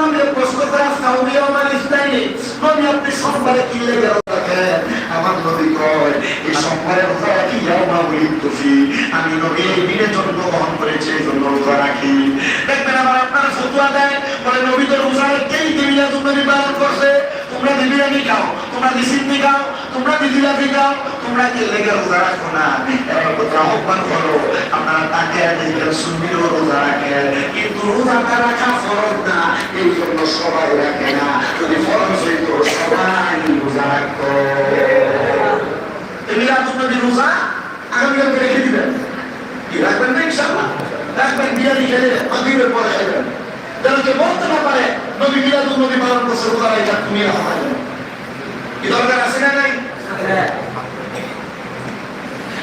নবী প্রশ্ন করা সাউদি আমার ইসলামে। নবী আপনি সোমবারে কি লেগে রাখেন আমার নবী কয় এই সোমবারে রোজা রাখি ইয়ামা উলিদতু ফি আমি নবী এই দিনে জন্মগ্রহণ করেছি, এই জন্য রোজা রাখি। দেখবেন আবার আপনারা ফতোয়া দেয়, বলে, নবী তো রোজা রেখেই মিলাদুন নবী পালন করছে। তোমরা বিরিয়ানি খাও, তোমরা বিসিন্নি খাও, তোমরা বিজিলাপি খাও তোমরা কি লেগে রোজা রাখো না, এবার কোথাও আহ্বান করো। আপনারা তাকে দেখবেন সুন্নিও রোজা রাখে। কিন্তু রোজাটা রাখা ফরজ না, এই জন্য সবাই রাখে না। যদি ফরজ হইতো, সবাই রোজা রাখতো। মিলাদুন নবী রোজা আগামীকালকে রেখে দিবেন? কি, রাখবেন না ইনশাআল্লাহ? রাখবেন বিরিয়ানি খেলে মাগরিবের পরে খাবেন যেন কেউ বলতে না পারে, নবী মিলাদুন নবী পালন করছে, রোজা রাখা তুমি রাখা কি দরকার আছে না নাই?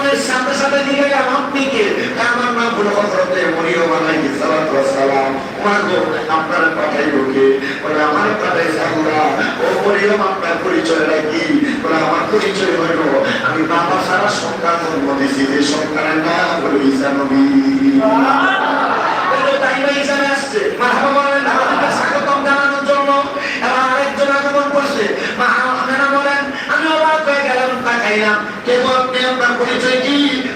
আগমনের সাথে সাথে দিকে আমার দিকে আমার নাম হলো হজরতে মরিয়ম আলাইহিস সালাতু ওয়াস সালাম। মাগো আপনার কথাই ঢুকে বলে আমার পাঠাইছে আল্লাহ ও মরিয়ম আপনার পরিচয় কি বলে আমার পরিচয় হইল আমি বাবা সারা সন্তান জন্ম দিয়েছি। যে সন্তানের নাম হলো ঈসা নবী। তাই না ঈসা আসছে? মারহাবা গেলাম তাকাইলাম কে আপনি আপনার পরিচয় কি?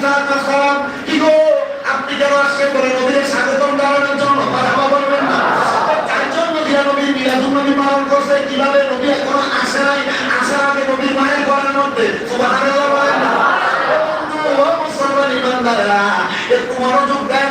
হাতের আলাই কি গো, আপনি কেন আসছেন বলে নবীর স্বাগতম জানানোর জন্য? কথা বলবেন না। তার জন্য দিয়া নবী মিলাদুন নবী পালন করছে। কীভাবে নবী এখনও আসে নাই? আসার আগে নবীর মায়ের ঘরের মধ্যে সুবহানাল্লাহ বলেন না ও মুসলমান ইমানদাররা একটু মনোযোগ দেন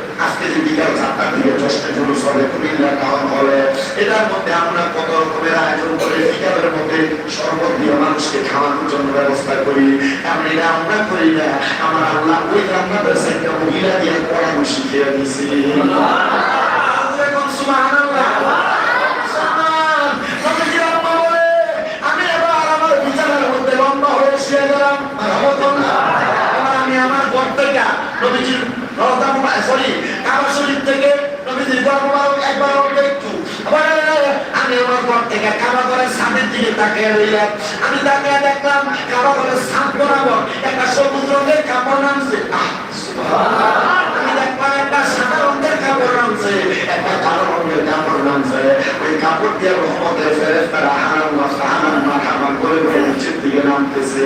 আজকে যে বিকাল চারটার দিকে দশটা জন্য সবে কুমিল্লা টাউন হলে, এটার মধ্যে আমরা কত রকমের আয়োজন করে বিকালের মধ্যে শরবত দিয়ে মানুষকে খাওয়ানোর জন্য ব্যবস্থা করি। এমন এটা আমরা করি না। আমার আল্লাহ ওই রান্নাদের সাইডটা মহিলা দিয়ে পড়ানো শিখিয়ে দিছি সুবহানাল্লাহ আমার ঘর নবীজির সরি কাবা শরীফ থেকে নবীজির ঘর একবার একটু। আমি আমার ঘর থেকে কাবা ঘরের সামনের দিকে তাকিয়ে রইলাম। আমি তাকিয়ে দেখলাম কাবা ঘরের সাত বরাবর একটা সবুজ রঙের কাপড় নামছে। আহ, দেখলাম একটা সাদা রঙের কাপড় নামছে একটা কালো রঙের কাপড় নামছে ওই কাপড় দিয়ে রহমতের ফেরেস্তারা হারাম হারাম মাখামা করে করে নিচের দিকে নামতেছে।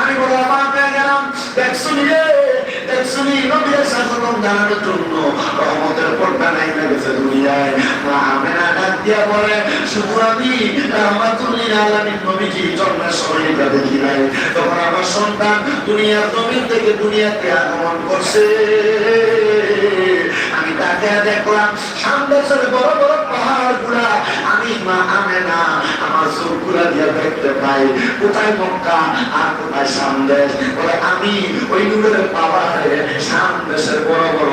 আমি বলে আমার গেলাম। দেখছ নিয়ে দেখছ নি নবীর শাসন জানানোর জন্য রহমতের পর্দা নাই গেছে দুনিয়ায়। মা আমেনা ডাক দিয়া বলে শুধু আমি রহমাতুল্লিল আমি পাহাড়গুলা আমি মা আমেনা, আমার চোখগুলা দিয়ে দেখতে পাই। কোথায় মক্কা আর কোথায় সামদেশ? বলে, আমি ওই নূরের পাহাড়ে সামদেশের বড় বড়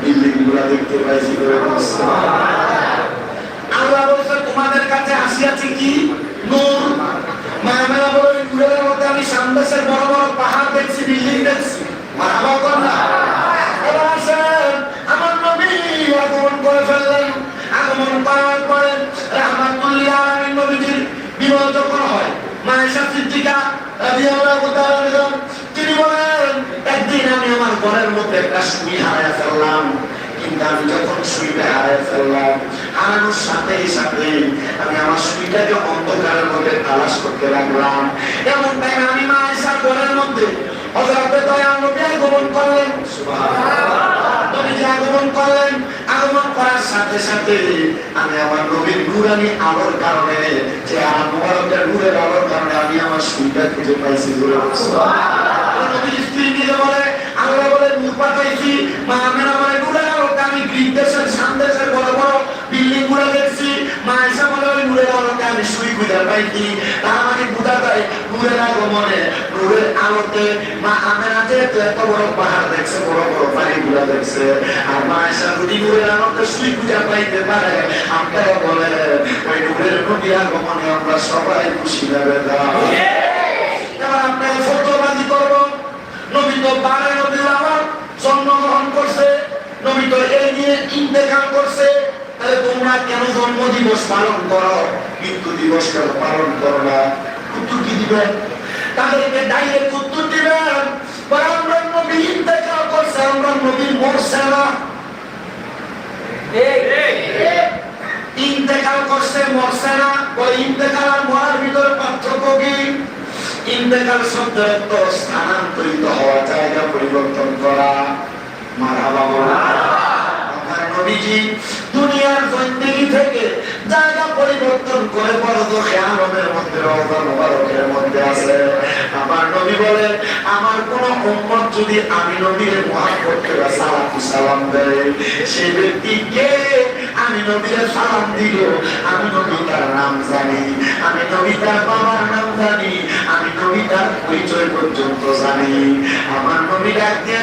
বিল্ডিংগুলা দেখতে পাইছি করে বলছে। আল্লাহ বলছে, তোমাদের কাছে আসিয়াছে কি? নূর। মায়ামেলা বলে নূরের মধ্যে আমি সামদেশের বড় বড় পাহাড় দেখছি, বিল্ডিং দেখছি। মারাবা কর না এবার আসেন, আমার নবী আগমন করে ফেললেন। আগমন করার পরে রহমাতুল্লাহ নবীজির বিবাহ যখন হয়, মায়েশা সিদ্দিকা রাদিয়াল্লাহু তাআলা তিনি বলেন ঘরের মধ্যে একটা সুই হারায় ফেললাম। কিন্তু আমি যখন সুইটা হারায় ফেললাম হারানোর সাথে সাথে আমি আমার সুইটাকে অন্ধকারের মধ্যে তালাশ করতে লাগলাম এমন টাইমে আমি মা আয়সার ঘরের মধ্যে হযরতে দয়াল নবী আগমন করলেন নবীজি আগমন করলেন আগমন করার সাথে সাথে আমি আমার নবীর নূরানি আলোর কারণে যে আমার মোবারকের নূরের আলোর কারণে আমি আমার সুইটা খুঁজে পাইছি নবীর স্ত্রী নিজে বলে, আল্লাহ বলে নূর পাঠাইছি মা আলোতে আমি গ্রিক দেশের শাম বড় বড় বিল্ডিংগুলো দেখছি মা এসে বলে ওই নূরের আলোতে আমি সুই খুঁজে পাইছি। তার মানে বোঝা যায় নূরের আগমনে নূরের আলোতে মা আমেনা যে এত বড় পাহাড় দেখছে বড় বড় পানি গুলা দেখছে আর মা এসে যদি নূরের আলোতে সুই খুঁজে পাইতে পারে আপনারা বলে ওই নূরের নদী আগমনে আমরা সবাই খুশি এবার আপনাকে ফটোবাজি করব। নবী তো বারে নবী আমার জন্মগ্রহণ করছে নবী তো এই নিয়ে ইন্তেকাল করছে তাহলে তোমরা কেন জন্ম দিবস পালন করো? মৃত্যু দিবস কেন পালন করো না? উত্তর কি দিবেন তাদেরকে ডাইরেক্ট উত্তর দিবেন আমরা নবী ইন্তেকাল করছে আমরা নবী মরছে না। ইন্তেকাল করছে মরছে না। ওই ইন্তেকাল আর মরার ভিতরে পার্থক্য কি? ইন্তেকাল শব্দের অর্থ স্থানান্তরিত হওয়া জায়গা পরিবর্তন করা মারহাবা বলা আমার নবীজি দুনিয়ার জিন্দেগি থেকে জায়গা পরিবর্তন করে পরদোষে আলমের মধ্যে রওজা মধ্যে আছে। আমার নবী বলে, আমার কোন উম্মত যদি আমি নবীর মহাব্বত করে সালাতু সালাম দেয় সেই ব্যক্তিকে আমি নবীর সালাম দিল আমি নবী তার নাম জানি, আমি নবী তার বাবার নাম জানি, আমি নবী তার পরিচয় পর্যন্ত জানি। আমার নবী ডাক দিয়ে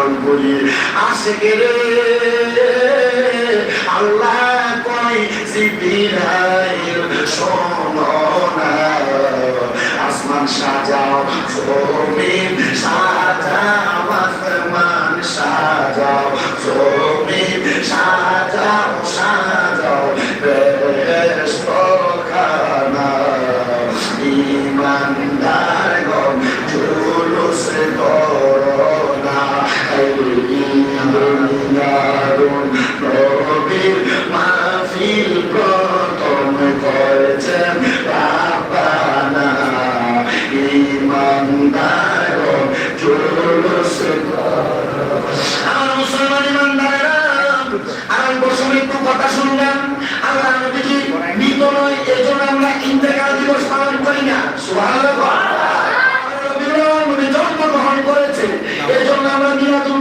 পালন করি। আল্লাহ জিবরাইল শোনো না। আসমান সাজাও, জমিন সাজাও, আসমান সাজাও, জমিন সাজাও সাজাও।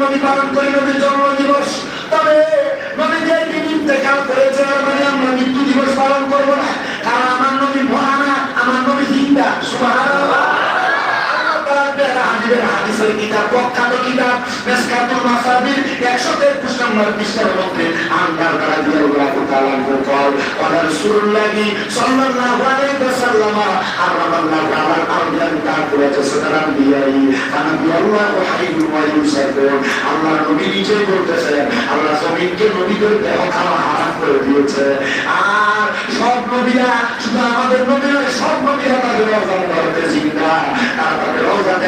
নবী পালন করি, নবীর জন্ম দিবস তবে মানে যে তিনি ইন্তেকাল করেছে মানে আমরা মৃত্যু দিবস পালন করব না। কারণ আমার নবী মহানা, আমার নবী জিন্দা সুবহানাল্লাহ হাদিসের হাদিসের কিতাব প্রখ্যাত কিতাব মেসকাতুল মাসাবির 123 নম্বর পৃষ্ঠার মধ্যে আনকার দ্বারা দিয়ে আল্লাহ তাআলা বল ওয়া রাসূলুল্লাহি সাল্লাল্লাহু আলাইহি ওয়াসাল্লাম হারামাল্লাহু আলা আরদিন তাকুরাতে সাদারাম দিয়াই কারণ আল্লাহ হাইয়ুল ওয়া ইউসাফির আল্লাহ নবী নিজে বলতেছেন আল্লাহ জমিনকে নবীদের দেহ খাওয়া হারাম করে দিয়েছে আর সব নবীরা, শুধু আমাদের নবী নয় সব নবীরা তাদের রওজা মুবারকে জিন্দা তারা তাদের রওজাতে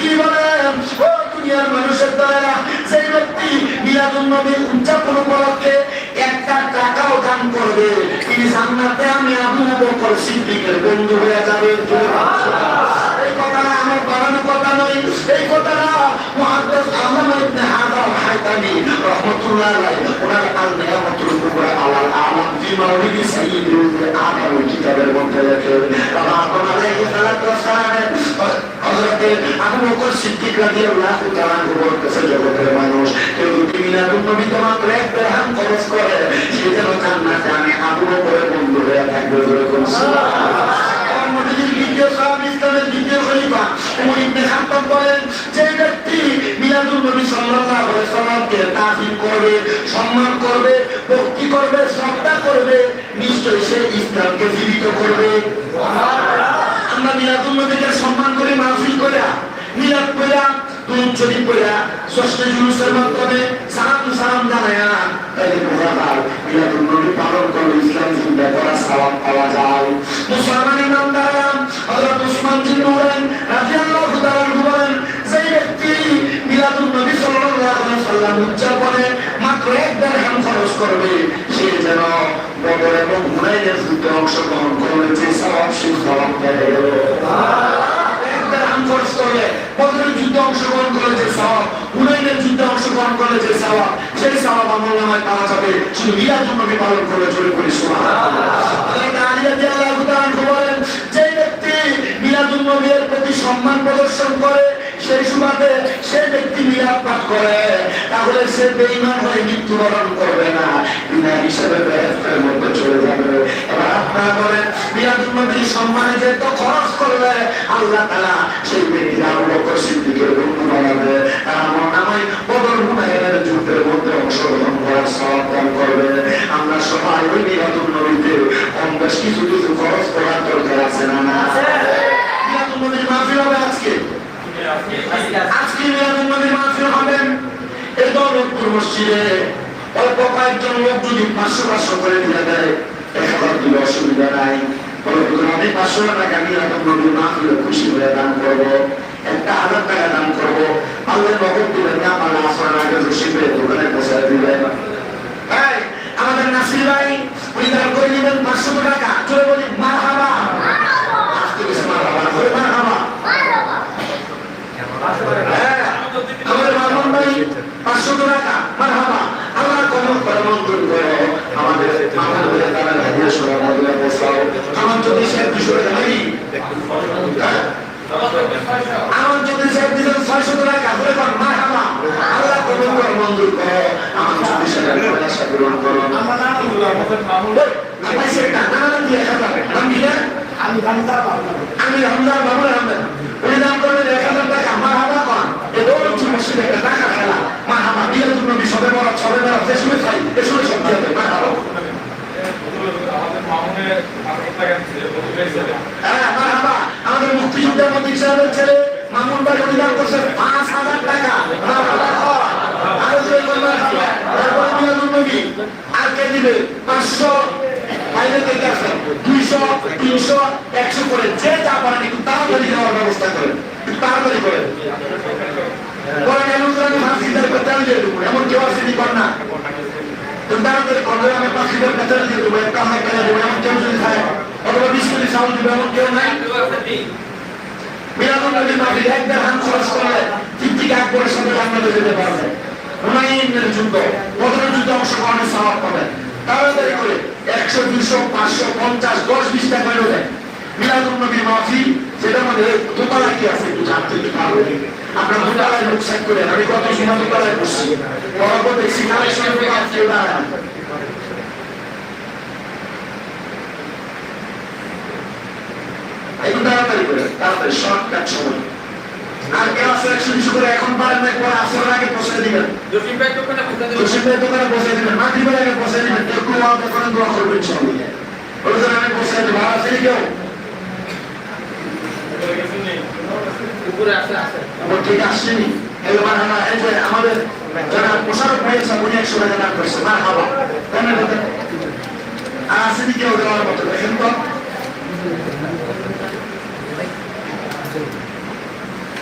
কি বলেন ও দুনিয়ার মানুষের দ্বারা সেই ব্যক্তি মিলাদুল নবীর উদযাপন উপলক্ষে একটা টাকাও দান করবে। তিনি জান্নাতে আমি আবু বকর সিদ্দিকের বন্ধু হয়ে যাবে। এই কথাটা আমার বানানো কথা নয়, এই কথাটা মহাদ্দেশ আহমদ ইবনে হাদাম হায়তানি রাহমাতুল্লাহ আলাইহি ওনার আল মাউলিদি সাইয়্যিদুল আদম কিতাবের মধ্যে লেখে বাবা আদম আলাইহিস সালাতু ওয়াসসালাম হযরত আবু বকর সিদ্দিক রাদিয়াল্লাহু বন্ধু হয়ে থাকবে দ্বিতীয় সাহাব ইসলামের দ্বিতীয় খলিফা। উমর ইবনে খাত্তাব বলেন যে ব্যক্তি মিলাদুল নবী সাল্লাল্লাহু আলাইহি সাল্লামকে তাজিম করবে, সম্মান করবে, ভক্তি করবে, শ্রদ্ধা করবে, নিশ্চয়ই সে ইসলামকে জীবিত করবে। আমরা মিলাদুল নবীকে সম্মান করে, মাহফিল করে মিলাদ কইরা বোঝা যায় মিলাদুল নবী পালন করলে ইসলাম জিন্দা করা সালাম যে ব্যক্তি মিলাদুল নবী সাল্লাল্লাহু আলাইহি সাল্লাম উদযাপনে মাত্র খরচ করবে, সে যেন বদর এবং অংশগ্রহণ করলে যে সওয়াব একটা রাম খরচ করলে বদরের যুদ্ধে অংশগ্রহণ করলে যে সওয়াব হুনাইনের যুদ্ধে অংশগ্রহণ করলে যে সওয়াব, সেই সওয়াব আমল নামায় পাওয়া যাবে। শুধু মিলাদুল নবী পালন করলে জোরে করে প্রতি সম্মান প্রদর্শন করে, সেই সুবাদে সে ব্যক্তি মিলাদ পাঠ করে, তাহলে সে বেঈমান হয়ে মৃত্যুবরণ করবে না। বিনা হিসেবে বেহেস্তের মধ্যে চলে যাবে এবার আপনারা বলেন নবীর সম্মানে যে তো খরচ করলে আল্লাহ তাআলা সেই ব্যক্তির বকর সিদ্দিকের বন্ধু বানাবে তার আমার নামাই বদর হুনাইনের যুদ্ধের মধ্যে অংশগ্রহণ করার দান করবে আমরা সবাই ওই মিলাদুল নবীতে কম বেশ কিছু কিছু খরচ করার দরকার আছে না না মিলাদুল নবীর মাহফিল হবে আজকে আজকে মিলাদুল নবীর মাহফিল হবেন এই দৌলতপুর মসজিদে অল্প কয়েকজন লোক যদি পাঁচশো পাঁচশো করে দিয়ে দেয় এক হাজার দিলে অসুবিধা নাই। আমি পাঁচশো টাকা নিয়ে এখন মিলাদুল নবীর মাহফিলে খুশি হয়ে দান করব একটা হাজার টাকা দান করব আল্লাহ নগদ দিবেন না আমার আগে রসিবে দোকানে দিবেন আমাদের নাসির ভাই উনি দান করে দিবেন পাঁচশো টাকা। চলে বলি মার হাবা না হ্যাঁ, আমাদের মামুন ভাই পাঁচশো টাকা। মার করে মঞ্জুর করে আমাদের মামুন ভাই তারা পৌঁছাও আমার যদি সে দুশো নাই হ্যাঁ? আমার যদি সে দিলেন ছয়শো টাকা বলে পান মার আল্লাহ কবর করে মঞ্জুর করে। আমার যদি সে পয়সা গ্রহণ করো আমি সেটা না না দিয়ে খাতা আমি আমি গামতার পাবো আমি রমজান বাবু রহমান উনি নাম করলেন এক হাজার টাকা। মা হাবা কন এ দৌড় মসজিদে একটা টাকা খেলা। মা হাবা বিয়ের জন্য সবে বড় সবে বড় যে সময় খাই এ সময় সব দিয়ে দেয়, মা হাবা হ্যাঁ মা হাবা আমাদের মুক্তিযুদ্ধের মধ্যে সাহেবের ছেলে মামুন ভাই উনি নাম করছে পাঁচ হাজার টাকা মা হাবা কন আরও যে করবার তারপরে বিয়ের নবী আর কে দিবে পাঁচশো দুইশো, তিনশো, একশো করে। যে যা পারেন একটু তাড়াতাড়ি দেওয়ার ব্যবস্থা করেন। তাড়াতাড়ি করেন। এমন কেউ আছে কর না। তাড়াতাড়ি করলে আমি ফাঁসি দেওয়ার দিয়ে দেবো, একটা আমার কেনা দেবো, এমন কেউ হাত অংশগ্রহণের স্বভাব পাবেন তাড়াতাড়ি করে একশো, দুশো, পাঁচশো, পঞ্চাশ, দশ বিশটা করে দেয় মিলাদুল মাহফিল দোতলা কি আছে একটু জানতে পারবে আপনার দোতলায় লোক সেট করে আমি কত সময় দোতলায় বসছি। একটু তাড়াতাড়ি করে তাড়াতাড়ি, শর্টকাট সময়। আর কেউ আছে একশো দুশো করে এখন পারেন না পরে আসর আগে পৌঁছে দিবেন। জসিমের দোকানে বসে দিবেন। মাগরিবের আগে বসে দিবেন কেউ কেউ আমার দোকানে দোয়া করবেন সব ওই জন্য আমি বসে দিই ভালো আছে কেউ? ঠিক আসছেনি এবার আমার এই যে আমাদের যারা প্রসারক হয়েছে উনি একশো টাকা দান করছে। মার হাবা আর আসেনি কেউ? দেওয়ার মতো দেখেন তো ক্যামেরা বেশি তো আল্লাহ তাআলা সবার দানগুলো কবুল মঞ্জুর করেন সবাই করে আমিন আমিন। কিন্তু বিশেষ দিন সালামি রবিউল নবী মাহফিল এমন নাই তো এই বস্তা নিয়ে রাখতে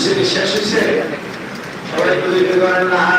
হয়েছে কি শেষ হয়েছে সবাই বলি ইল্লাল্লাহ।